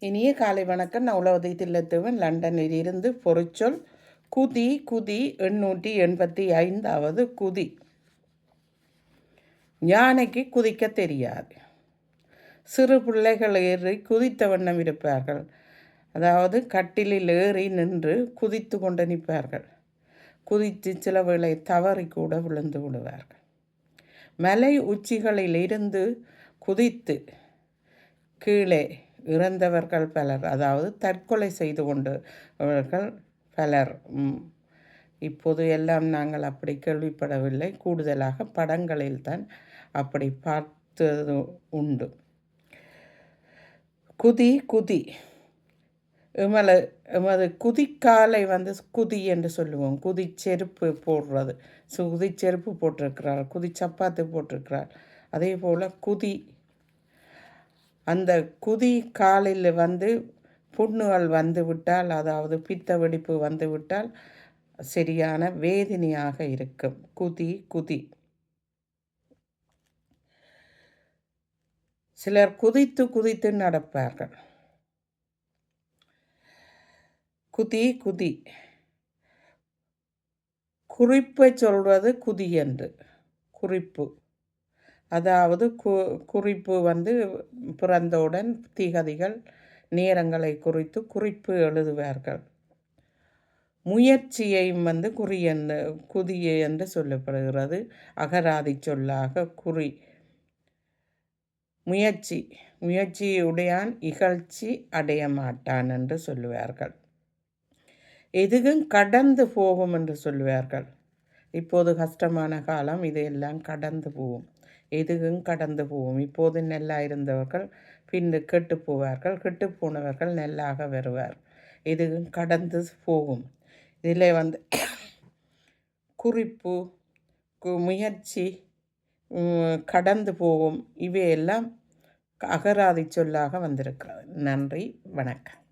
இனிய காலை வணக்கம். நான் உலகத்தை தில்லத்துவன் லண்டனில் இருந்து பொறிச்சொல் குதி குதி எண்ணூற்றி எண்பத்தி ஐந்தாவது குதி. யானைக்கு குதிக்க தெரியாது. சிறு பிள்ளைகள் ஏறி குதித்த வண்ணம் இருப்பார்கள். அதாவது கட்டிலில் ஏறி நின்று குதித்து கொண்டு நிற்பார்கள். குதித்து சில வேளை தவறி கூட விழுந்து விடுவார்கள். மலை உச்சிகளில் இருந்து குதித்து கீழே இறந்தவர்கள் பலர் அதாவது தற்கொலை செய்து கொண்டவர்கள் பலர். இப்போது எல்லாம் நாங்கள் அப்படி கேள்விப்படவில்லை. கூடுதலாக படங்களில் தான் அப்படி பார்த்தது உண்டு. குதி குதி. எமல எமது குதிக்காலை வந்து குதி என்று சொல்லுவோம். குதி செருப்பு போடுறது. குதி செருப்பு போட்டிருக்கிறார். குதி சப்பாத்து போட்டிருக்கிறார். அதே போல் குதி அந்த குதி காலில் வந்து புண்ணுகள் வந்து விட்டால் அதாவது பித்த வெடிப்பு வந்து விட்டால் சரியான வேதனையாக இருக்கும். குதி குதி. சிலர் குதித்து குதித்து நடப்பார்கள். குதி குதி. குறிப்பை சொல்வது குதி என்று. குறிப்பு. அதாவது கு குறிப்பு வந்து பிறந்தவுடன் தீகதிகள் நேரங்களை குறித்து குறிப்பு எழுதுவார்கள். முயற்சியையும் வந்து குறி என்று குதிய என்று சொல்லப்படுகிறது. அகராதி சொல்லாக குறி. முயற்சி முயற்சியுடையான் இகழ்ச்சி அடைய மாட்டான் என்று சொல்லுவார்கள். எதுவும் கடந்து போகும் என்று சொல்லுவார்கள். இப்போது கஷ்டமான காலம் இதையெல்லாம் கடந்து போகும். எதுவும் கடந்து போகும். இப்போது நெல்லாக இருந்தவர்கள் பின்னு கெட்டு போவார்கள். கெட்டு போனவர்கள் நெல்லாக வருவார். எதுவும் கடந்து போகும். இதில் வந்து குறிப்பு முயற்சி கடந்து போகும். இவையெல்லாம் அகராதி சொல்லாக வந்திருக்கிறது. நன்றி. வணக்கம்.